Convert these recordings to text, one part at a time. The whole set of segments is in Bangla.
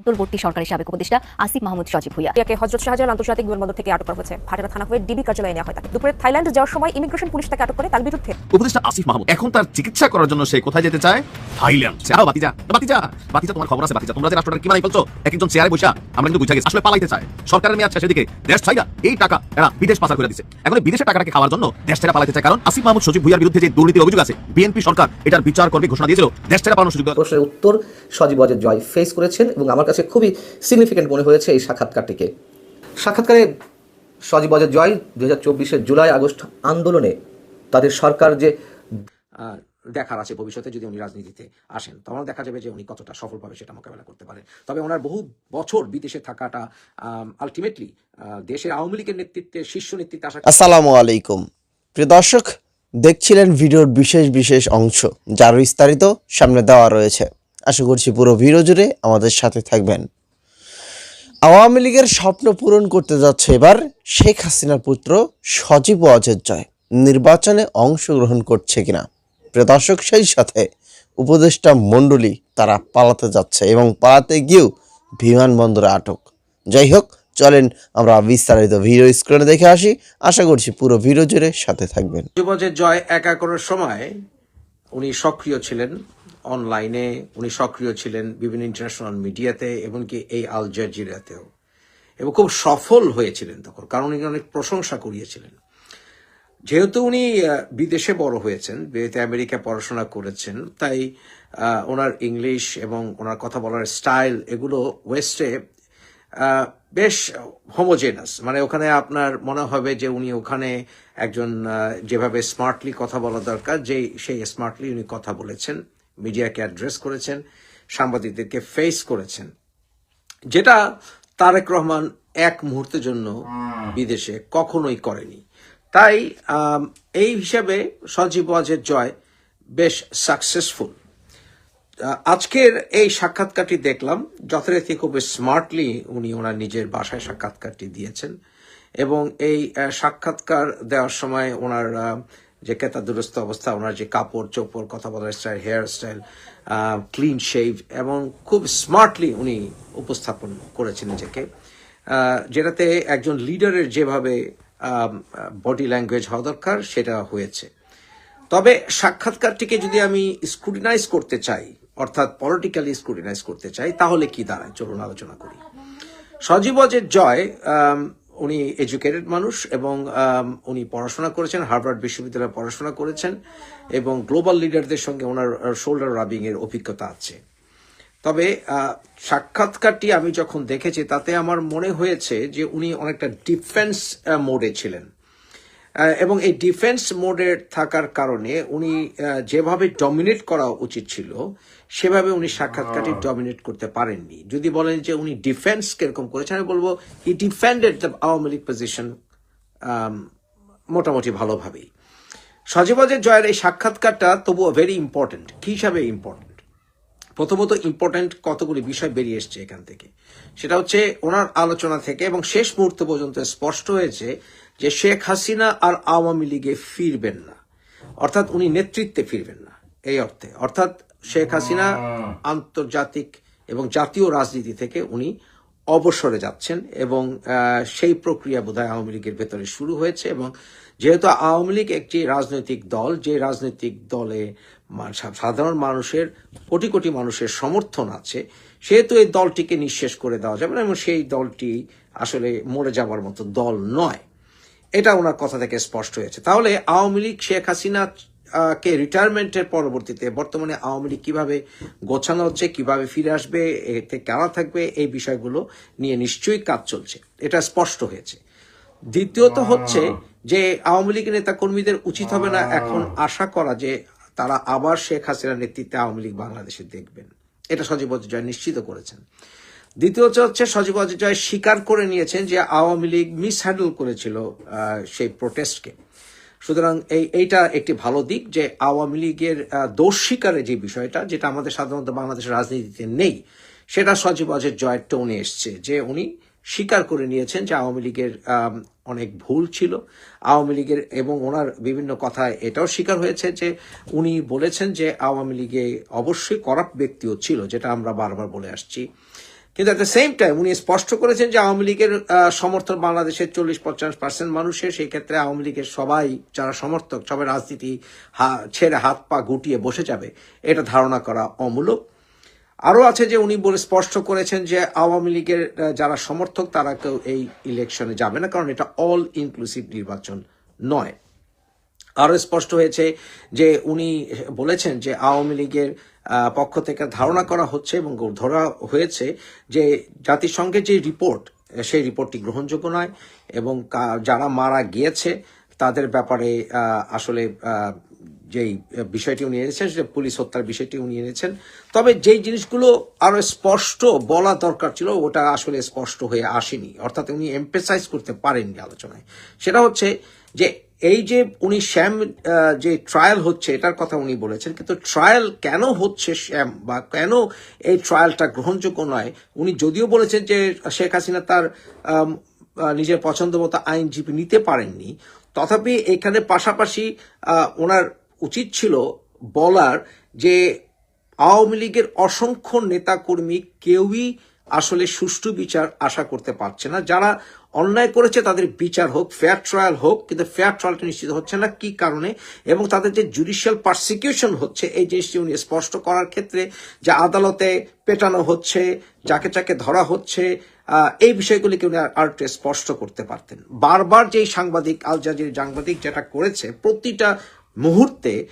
অন্তর্বর্তী সরকারের সাবেক উপদেষ্টা আসিফ মাহমুদ সজীব ভুইয়া। ইয়াকে হজরত শাহজালাল আন্তর্জাতিক বিমানবন্দর থেকে আটক করা হয়েছে। ভাটারা থানা হয়ে ডিবি কার্যালয়ে নেওয়া হয় তাকে। দুপুরে থাইল্যান্ড যাওয়ার সময় ইমিগ্রেশন পুলিশ তাকে আটক করে তার বিরুদ্ধে। উপদেষ্টা আসিফ মাহমুদ এখন তার চিকিৎসা করার জন্য সে কোথায় যেতে চায়? থাইল্যান্ড। যাও বাতিজা। বাতিজা বাতিজা তোমার খবর আছে বাতিজা। তোমরা যে রাষ্ট্রটা কি ফেলছো এক একজন চেয়ারে বসা আমরা কিন্তু বুঝা গেছি। আসলে পালাইতে চায়। সরকারের মেয়াদ শেষের দিকে দেশ ছাইরা এই টাকা এরা বিদেশ পাচার করে দিচ্ছে এখন এই বিদেশের টাকাটাকে খাওয়ার জন্য দেশ ছেড়ে পালাইতে চায়। কারণ আসিফ মাহমুদ সজীব ভুইয়ার বিরুদ্ধে যে দুর্নীতির অভিযোগ আছে বিএনপি সরকার এটার বিচার করবে ঘোষণা দিয়েছিল। দেশ ছেড়ে পালানোর সুযোগ প্রশ্নের উত্তর সজীব অজয় জয় ফেস করেছেন এবং আমার কাছে খুবই সিগনিফিকেন্ট মনে হয়েছে এই সাক্ষাৎকারটিকে। সাক্ষাৎকারে সজীব জয় দু হাজার জুলাই আগস্ট আন্দোলনে তাদের সরকার যে দেখার আছে ভবিষ্যতে যদি উনি রাজনীতিতে আসেন, তখন দেখা যাবে যে উনি কতটা সফলভাবে সেটা মোকাবেলা করতে পারেন। তবে ওনার বহু বছর বিদেশে থাকাটা আলটিমেটলি দেশের আওয়ামী লীগের নেতৃত্বে, শীর্ষ নেতৃত্বে আসা আসসালামু আলাইকুম। প্রিয় দর্শক, দেখছিলেন ভিডিওর বিশেষ বিশেষ অংশ, যার বিস্তারিত সামনে দেওয়া রয়েছে। আশা করছি পুরো ভিডিও জুড়ে আমাদের সাথে থাকবেন। আওয়ামী লীগের স্বপ্ন পূরণ করতে যাচ্ছে এবার শেখ হাসিনার পুত্র সজীব অজের জয়। নির্বাচনে অংশগ্রহণ করছে কিনা? প্রিয় দর্শক, সেই সাথে উপদেষ্টা মণ্ডলী তারা পালাতে যাচ্ছে এবং পালাতে গিয়েও বিমানবন্দরে আটক। যাই হোক, চলেন আমরা বিস্তারিত ভিডিও স্ক্রিনে দেখে আসি। আশা করছি পুরো ভিডিও জুড়ে সাথে থাকবেন। জয় একা করার সময় উনি সক্রিয় ছিলেন। অনলাইনে উনি সক্রিয় ছিলেন বিভিন্ন ইন্টারন্যাশনাল মিডিয়াতে এমনকি এই আল জাজিরাতেও। এবং খুব সফল হয়েছিলেন তখন, কারণ উনি অনেক প্রশংসা করিয়েছিলেন। যেহেতু উনি বিদেশে বড় হয়েছেন, বিয়েতে আমেরিকা পড়াশোনা করেছেন, তাই ওনার ইংলিশ এবং ওনার কথা বলার স্টাইল এগুলো ওয়েস্টে বেশ হোমোজেনাস মানে ওখানে আপনার মনে হবে যে উনি ওখানে একজন যেভাবে স্মার্টলি কথা বলা দরকার যে সেই স্মার্টলি উনি কথা বলেছেন। মিডিয়াকে অ্যাড্রেস করেছেন, সাংবাদিকদেরকে ফেস করেছেন, যেটা তারেক রহমান এক মুহূর্তের জন্য বিদেশে কখনোই করেনি। তাই এই হিসাবে সজীব ওয়াজের জয় বেশ সাকসেসফুল আজকের এই সাক্ষাৎকারটি দেখলাম, যথারীতি খুব স্মার্টলি উনি ওনার নিজের বাসায় সাক্ষাৎকারটি দিয়েছেন এবং এই সাক্ষাৎকার দেওয়ার সময় ওনার যে কেতা দুরস্ত অবস্থা, ওনার যে কাপড় চোপড়, কথা বলার style hair style clean shave এবং খুব স্মার্টলি উনি উপস্থাপন করেছেন নিজেকে। যেটাতে একজন লিডারের যেভাবে বডি ল্যাঙ্গুয়েজ হওয়া দরকার, সেটা হয়েছে। তবে সাক্ষাৎকারটিকে যদি আমি স্ক্রুটিনাইজ করতে চাই, অর্থাৎ পলিটিক্যালি স্ক্রুটিনাইজ করতে চাই, তাহলে কি দাঁড়ায়? চলুন আলোচনা করি। সজীবজের জয় উনি এডুকেটেড মানুষ এবং উনি পড়াশোনা করেছেন, হার্ভার্ড বিশ্ববিদ্যালয়ে পড়াশোনা করেছেন এবং গ্লোবাল লিডারদের সঙ্গে ওনার শোল্ডার রাবিং এর অভিজ্ঞতা আছে। তবে সাক্ষাৎকারটি আমি যখন দেখেছি, তাতে আমার মনে হয়েছে যে উনি অনেকটা ডিফেন্স মোডে ছিলেন। এবং এই ডিফেন্স মোডে থাকার কারণে উনি যেভাবে ডমিনেট করা উচিত ছিল সেভাবে উনি সাক্ষাৎকারটি ডমিনেট করতে পারেননি। যদি বলেন যে উনি ডিফেন্স কীরকম করেছেন আমি বলব he defended the Awami League position মোটামুটি ভালোভাবেই। সজীবাজের জয়ের এই সাক্ষাৎকারটা তবুও ভেরি ইম্পর্টেন্ট কি হিসাবে ইম্পর্টেন্ট প্রথমত ইম্পর্ট্যান্ট কতগুলি বিষয় বেরিয়ে এসছে এখান থেকে। সেটা হচ্ছে ওনার আলোচনা থেকে এবং শেষ মুহূর্ত পর্যন্ত স্পষ্ট হয়েছে যে শেখ হাসিনা আর আওয়ামী লীগে ফিরবেন না। অর্থাৎ উনি নেতৃত্বে ফিরবেন না। এই অর্থে। অর্থাৎ শেখ হাসিনা আন্তর্জাতিক এবং জাতীয় রাজনীতি থেকে উনি অবসরে যাচ্ছেন এবং সেই প্রক্রিয়া বোধহয় আওয়ামী লীগের ভেতরে শুরু হয়েছে এবং যেহেতু আওয়ামী লীগ একটি রাজনৈতিক দল যে রাজনৈতিক দলে সাধারণ মানুষের কোটি কোটি মানুষের সমর্থন আছে সেহেতু এই দলটিকে নিঃশেষ করে দেওয়া যাবে না এবং সেই দলটি আসলে মরে যাওয়ার মতো দল নয়। এটা ওনার কথা থেকে স্পষ্ট হয়েছে। তাহলে আওয়ামী লীগ শেখ হাসিনা কে রিটায়ারমেন্টের পরবর্তীতে বর্তমানে আওয়ামী লীগ কীভাবে গোছানো হচ্ছে কীভাবে ফিরে আসবে এতে কারা থাকবে এই বিষয়গুলো নিয়ে নিশ্চয়ই কাজ চলছে। এটা স্পষ্ট হয়েছে। দ্বিতীয়ত হচ্ছে যে আওয়ামী লীগের নেতা কর্মীদের উচিত হবে না এখন আশা করা যে তারা আবার শেখ হাসিনার নেতৃত্বে আওয়ামী লীগ বাংলাদেশে দেখবেন। এটা সজীব জয় নিশ্চিত করেছেন। দ্বিতীয়ত হচ্ছে সজীব জয় স্বীকার করে নিয়েছেন যে আওয়ামী লীগ মিসহ্যান্ডেল করেছিল সেই প্রোটেস্টকে সুতরাং এই, এইটা একটি ভালো দিক যে আওয়ামী লীগের দোষ স্বীকারের যে বিষয়টা, যেটা আমাদের সাধারণত বাংলাদেশের রাজনীতিতে নেই, সেটা সজীব অজের জয়ের টোনে এসছে, যে উনি স্বীকার করে নিয়েছেন যে আওয়ামী লীগের অনেক ভুল ছিল। আওয়ামী লীগের এবং ওনার বিভিন্ন কথায় এটাও স্বীকার হয়েছে যে উনি বলেছেন যে আওয়ামী লীগে অবশ্যই করাপ্ট ব্যক্তিও ছিল, যেটা আমরা বারবার বলে আসছি। কিন্তু এট দ্য সেম টাইম উনি স্পষ্ট করেছেন যে আওয়ামী লীগের সমর্থন বাংলাদেশের চল্লিশ পঞ্চাশ পার্সেন্ট মানুষের, সেই ক্ষেত্রে আওয়ামী লীগের সবাই যারা সমর্থক, সবাই রাজনীতি ছেড়ে হাত পা গুটিয়ে বসে যাবে, এটা ধারণা করা অমূলক। আরও আছে যে উনি বলে স্পষ্ট করেছেন যে আওয়ামী লীগের যারা সমর্থক তারা কেউ এই ইলেকশনে যাবে না, কারণ এটা অল ইনক্লুসিভ নির্বাচন নয়। আরও স্পষ্ট হয়েছে যে উনি বলেছেন যে আওয়ামী লীগের পক্ষ থেকে ধারণা করা হচ্ছে এবং ধরা হয়েছে যে জাতিসংঘের যে রিপোর্ট, সেই রিপোর্টটি গ্রহণযোগ্য নয় এবং যারা মারা গিয়েছে তাদের ব্যাপারে আসলে যেই বিষয়টি উনি এনেছেন পুলিশ হত্যার বিষয়টি উনি এনেছেন। তবে যেই জিনিসগুলো আরও স্পষ্ট বলা দরকার ছিল, ওটা আসলে স্পষ্ট হয়ে আসেনি। অর্থাৎ উনি এমপেসাইজ করতে পারেননি আলোচনায়। সেটা হচ্ছে যে এই যে উনি শ্যাম যে ট্রায়াল হচ্ছে, এটার কথা উনি বলেছেন, কিন্তু ট্রায়াল কেন হচ্ছে শ্যাম বা কেন এই ট্রায়ালটা গ্রহণযোগ্য নয়? উনি যদিও বলেছেন যে শেখ হাসিনা তার নিজের পছন্দ মতো আইনজীবী নিতে পারেননি, তথাপি এখানে পাশাপাশি ওনার উচিত ছিল বলার যে আওয়ামী লীগের অসংখ্য নেতাকর্মী কেউই আসলে সুষ্ঠু বিচার আশা করতে পারছে না, যারা অন্যায় করেছে, তাদের বিচার হোক ফেয়ার ট্রায়াল হোক, কিন্তু ফেয়ার ট্রায়ালটা নিশ্চিত হচ্ছে না। কি কারণে? এবং তাদের যে জুডিশিয়াল পারসিকিউশন হচ্ছে, এই জিনিসটি উনি স্পষ্ট করার ক্ষেত্রে যে আদালতে পেটানো হচ্ছে, যাকে যাকে ধরা হচ্ছে এই বিষয়গুলিকে উনি আর- স্পষ্ট করতে পারতেন। বারবার যেই সাংবাদিক, আল জাজির সাংবাদিক যেটা করেছে, প্রতিটা মুহূর্তে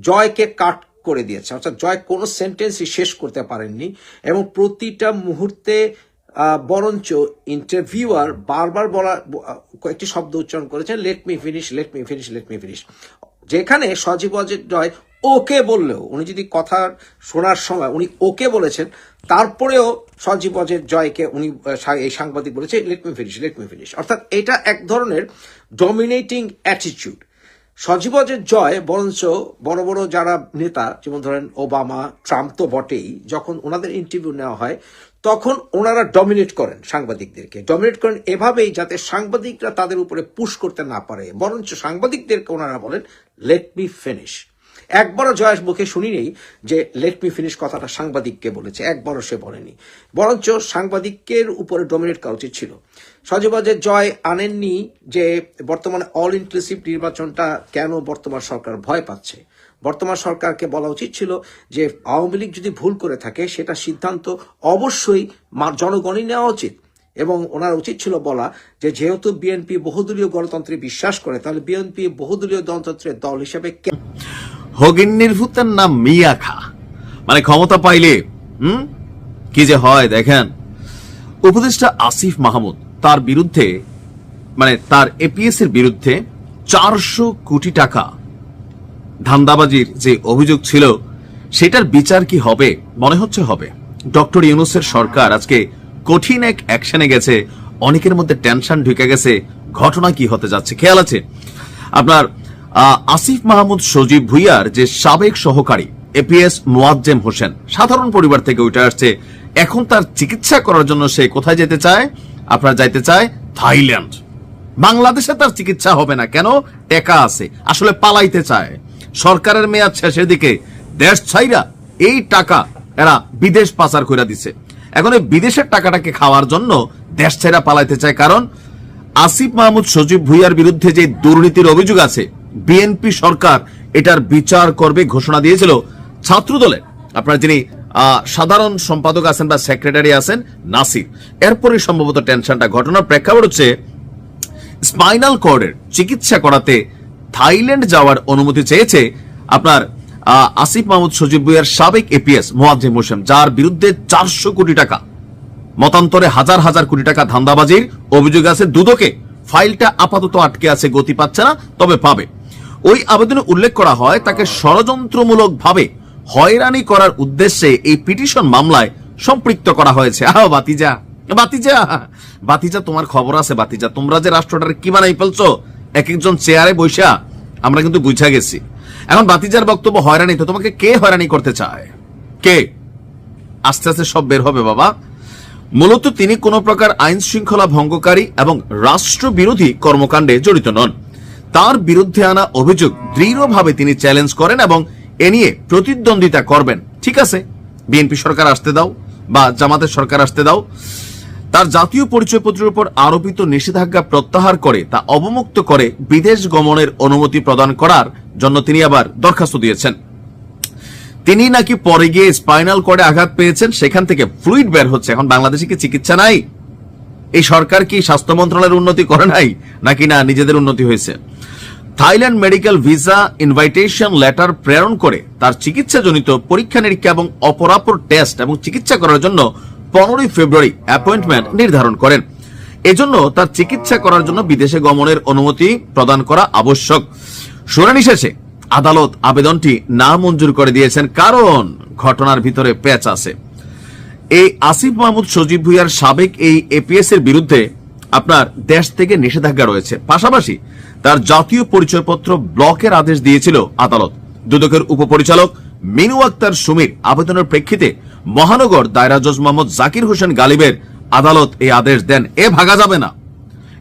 জয়কে কাট করে দিয়েছে। অর্থাৎ জয় কোনো সেন্টেন্সই শেষ করতে পারেননি এবং প্রতিটা মুহূর্তে বরঞ্চ ইন্টারভিউয়ার বারবার বলা কয়েকটি শব্দ উচ্চারণ করেছেন let me finish let me finish let me finish যেখানে সজীব অজিত জয় ওকে বললেও, উনি যদি কথা শোনার সময় উনি ওকে বলেছেন, তারপরেও সজীব অজের জয়কে উনি এই সাংবাদিক বলেছে let me finish let me finish অর্থাৎ এটা এক ধরনের ডমিনেটিং অ্যাটিটিউড সজীবজের জয় বরঞ্চ বড় বড় যারা নেতা, যেমন ধরেন ওবামা, ট্রাম্প তো বটেই, যখন ওনাদের ইন্টারভিউ নেওয়া হয় তখন ওনারা ডমিনেট করেন সাংবাদিকদেরকে। ডমিনেট করেন এভাবেই যাতে সাংবাদিকরা তাদের উপরে পুশ করতে না পারে। বরঞ্চ সাংবাদিকদেরকে ওনারা বলেন লেট মি ফিনিশ একবারও জয়েশ মুখে শুনি নেই যে লেট মি ফিনিশ কথাটা সাংবাদিককে বলেছে। একবারও সে বলেনি। বরঞ্চ সাংবাদিকের উপরে ডমিনেট করা উচিত ছিল। সজীবাজের জয় আনেননি যে, বর্তমানে অল ইনক্লুসিভ নির্বাচনটা কেন বর্তমান সরকার ভয় পাচ্ছে। বর্তমান সরকারকে বলা উচিত ছিল যে আওয়ামী লীগ যদি ভুল করে থাকে, সেটা সিদ্ধান্ত অবশ্যই জনগণই নেওয়া উচিত। এবং ওনার উচিত ছিল বলা যে যেহেতু বিএনপি বহুদলীয় গণতন্ত্রে বিশ্বাস করে, তাহলে বিএনপি বহুদলীয় গণতন্ত্রের দল হিসেবে কে- হগিন্নির ভূতের নাম মিয়া খা। মানে ক্ষমতা পাইলে, হুম? কি যে হয়, দেখেন। উপদেষ্টা আসিফ মাহমুদ তার বিরুদ্ধে মানে তার এপিএস এর বিরুদ্ধে চারশো কোটি টাকা ধান্দাবাজির যে অভিযোগ ছিল, সেটার বিচার কি হবে? মনে হচ্ছে হবে। ডক্টর ইউনুসের সরকার আজকে কঠিন এক অ্যাকশনে গেছে। অনেকের মধ্যে টেনশন ঢুকে গেছে। ঘটনা কি হতে যাচ্ছে? খেয়াল আছে। আপনার আসিফ মাহমুদ সজীব ভুইয়ার যে সাবেক সহকারী, এপিএস মোয়াজ্জেম হোসেন, সাধারণ পরিবার থেকে উঠে আসছে। এখন তার চিকিৎসা করার জন্য সে কোথায় যেতে চায়? আপনার যাইতে চায় থাইল্যান্ড। বাংলাদেশে তার চিকিৎসা হবে না কেন? টেকা আছে। আসলে পালাইতে চায়। সরকারের মেয়াদ শেষের দিকে দেশ ছাইরা এই টাকা এরা বিদেশ পাচার করে দিছে। এখন এই বিদেশের টাকাটাকে খাওয়ার জন্য দেশ ছাইরা পালাইতে চায় কারণ আসিফ মাহমুদ সজীব ভুইয়ার বিরুদ্ধে যে দুর্নীতির অভিযোগ আছে, বিএনপি সরকার এটার বিচার করবে ঘোষণা দিয়েছিল ছাত্রদলের। আপনার যিনি সাধারণ সম্পাদক আছেন বা সেক্রেটারি আছেন, নাসির। এরপরে সম্ভবত টেনশনটা, ঘটনার প্রেক্ষাপট হচ্ছে, স্পাইনাল কর্ডের চিকিৎসা করাতে থাইল্যান্ড যাওয়ার অনুমতি চেয়েছে আপনার আসিফ মাহমুদ সজীব ভুইয়ার সাবেক এপিএস মোয়াজ্জিম হোসেন, যার বিরুদ্ধে চারশো কোটি টাকা, মতান্তরে হাজার হাজার কোটি টাকা ধান্দাবাজির অভিযোগ আছে। দুদকে ফাইলটা আপাতত আটকে আছে, গতি পাচ্ছে না, তবে পাবে। ওই আবেদনে উল্লেখ করা হয়, তাকে ষড়যন্ত্রমূলক ভাবে হয়রানি করার উদ্দেশ্যে এই পিটিশন মামলায় সম্পৃক্ত করা হয়েছে। আহ, বাতিজা বাতিজা বাতিজা, তোমার খবর আছে, বাতিজা। তোমরা যে রাষ্ট্রটার কি বানাই ফেলছো এক একজন চেয়ারে বৈশা আমরা কিন্তু বুঝা গেছি। এখন বাতিজার বক্তব্য হয়রানি, তো তোমাকে কে হয়রানি করতে চায়? কে? আস্তে আস্তে সব বের হবে বাবা। মূলত তিনি কোন প্রকার আইন শৃঙ্খলা ভঙ্গকারী এবং রাষ্ট্রবিরোধী কর্মকাণ্ডে জড়িত নন। তার বিরুদ্ধে আনা অভিযোগ দৃঢ়ভাবে তিনি চ্যালেঞ্জ করেন এবং এ নিয়ে প্রতিদ্বন্দ্বিতা করবেন। ঠিক আছে? বিএনপি সরকার আসতে দাও বা জামাতের সরকার আসতে দাও। তার জাতীয় পরিচয়পত্রের উপর আরোপিত নিষেধাজ্ঞা প্রত্যাহার করে তা অবমুক্ত করে বিদেশ গমনের অনুমতি প্রদান করার জন্য তিনি আবার দরখাস্ত দিয়েছেন। তিনি নাকি পরে গিয়ে স্পাইনাল কর্ডে আঘাত পেয়েছেন, সেখান থেকে ফ্লুইড বের হচ্ছে। এখন বাংলাদেশে কি চিকিৎসা নাই? এই সরকার কি স্বাস্থ্য মন্ত্রণালয়ের উন্নতি করে নাই, নাকি না নিজেদের উন্নতি হয়েছে? Thailand medical visa invitation letter প্রেরণ করে তার চিকিৎসাজনিত পরীক্ষা নিরীক্ষা এবং অপরাপর টেস্ট এবং চিকিৎসা করার জন্য পনেরোই ফেব্রুয়ারি অ্যাপয়েন্টমেন্ট নির্ধারণ করেন। এজন্য তার চিকিৎসা করার জন্য বিদেশে গমনের অনুমতি প্রদান করা আবশ্যক। শুনানি শেষে আদালত আবেদনটি না মঞ্জুর করে দিয়েছেন, কারণ ঘটনার ভিতরে প্যাচ আছে। এই আসিফ মাহমুদ, সজীব ভুইয়ার সাবেক এই এপিএস এর বিরুদ্ধে আপনার দেশ থেকে নিষেধাজ্ঞা রয়েছে। পাশাপাশি তার জাতীয় পরিচয়পত্র ব্লকের আদেশ দিয়েছিল আদালত। দুদকের উপপরিচালক মিনু আক্তার সুমির আবেদনের প্রেক্ষিতে মহানগর দায়রা জজ মোহাম্মদ জাকির হোসেন গালিবের আদালত এই আদেশ দেন। এ ভাগা যাবে না।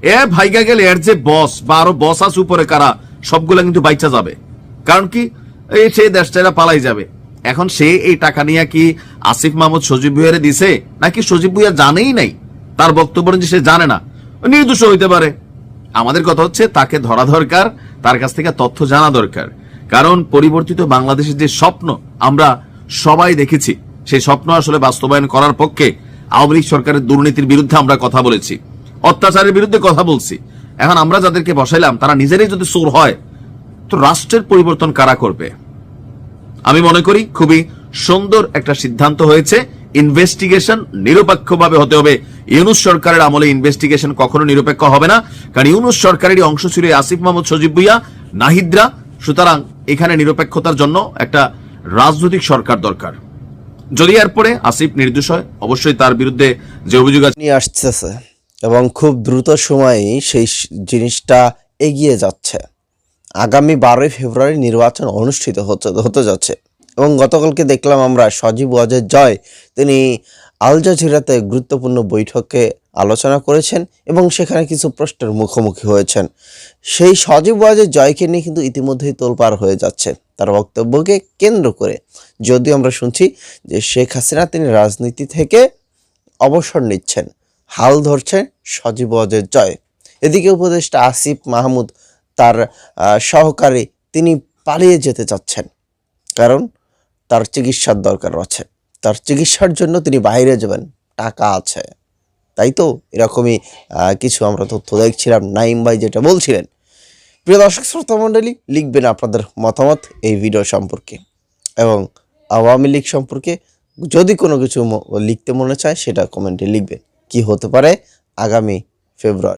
এ ভাইগা গেলে এর যে বস বা আরও বস আছে উপরে কারা, সবগুলা কিন্তু বাইচা যাবে। কারণ কি? এই সে দেশ ছেড়ে পালাই যাবে। এখন সে এই টাকা নিয়ে কি আসিফ মাহমুদ সজীব ভুইয়ারে দিছে, নাকি সজীব ভুইয়া জানেই নাই? তার বক্তব্য যে সে জানে না। নির্দোষ হইতে পারে। আমাদের কথা হচ্ছে তাকে ধরা দরকার, তার কাছ থেকে তথ্য জানা দরকার। কারণ পরিবর্তিত বাংলাদেশের যে স্বপ্ন আমরা সবাই দেখেছি। সেই স্বপ্ন আসলে বাস্তবায়ন করার পক্ষে আওয়ামী লীগ সরকারের দুর্নীতির বিরুদ্ধে আমরা কথা বলেছি, অত্যাচারের বিরুদ্ধে কথা বলছি। এখন আমরা যাদেরকে বসাইলাম, তারা নিজেরাই যদি চোর হয়, তো রাষ্ট্রের পরিবর্তন কারা করবে? আমি মনে করি খুবই সুন্দর একটা সিদ্ধান্ত হয়েছে। ইনভেস্টিগেশন নিরপেক্ষভাবে হতে হবে। ইউনুস সরকারের আমলে ইনভেস্টিগেশন কখনো নিরপেক্ষ হবে না। কারণ ইউনুস সরকারেরই অংশ ছিল আসিফ মোহাম্মদ সজিব ভুইয়া, নাহিদরা। সুতরাং এখানে নিরপেক্ষতার জন্য একটা রাজনৈতিক সরকার দরকার। যদি এরপরে আসিফ নির্দোষ হয়, অবশ্যই তার বিরুদ্ধে যে অভিযোগ নিয়ে আসতেছে এবং খুব দ্রুত সময়েই সেই জিনিসটা এগিয়ে যাচ্ছে। আগামী বারোই ফেব্রুয়ারি নির্বাচন অনুষ্ঠিত হচ্ছে হতে যাচ্ছে এবং গতকালকে দেখলাম আমরা সজীব ওয়াজের জয়, তিনি আল জাজিরাতে গুরুত্বপূর্ণ বৈঠকে আলোচনা করেছেন এবং সেখানে কিছু প্রশ্নের মুখোমুখি হয়েছেন। সেই সজীব ওয়াজের জয়কে নিয়ে কিন্তু ইতিমধ্যেই তোলপাড় হয়ে যাচ্ছে। তার বক্তব্যকে কেন্দ্র করে যদিও আমরা শুনছি যে শেখ হাসিনা তিনি রাজনীতি থেকে অবসর নিচ্ছেন, হাল ধরছেন সজীব ওয়াজের জয়। এদিকে উপদেষ্টা আসিফ মাহমুদ তার সহকারী তিনি পালিয়ে যেতে চাচ্ছেন, কারণ তার চিকিৎসার দরকার আছে। তার চিকিৎসার জন্য তিনি বাইরে যাবেন, টাকা আছে। তাই তো? এরকমই কিছু আমরা তথ্য দেখছিলাম নাইম ভাই যেটা বলছিলেন। প্রিয় দর্শক, শ্রোতা মণ্ডলী, লিখবেন আপনাদের মতামত এই ভিডিও সম্পর্কে। এবং আওয়ামী লীগ সম্পর্কে যদি কোনো কিছু লিখতে মনে চায়, সেটা কমেন্টে লিখবেন। কি হতে পারে? আগামী ফেব্রুয়ারি।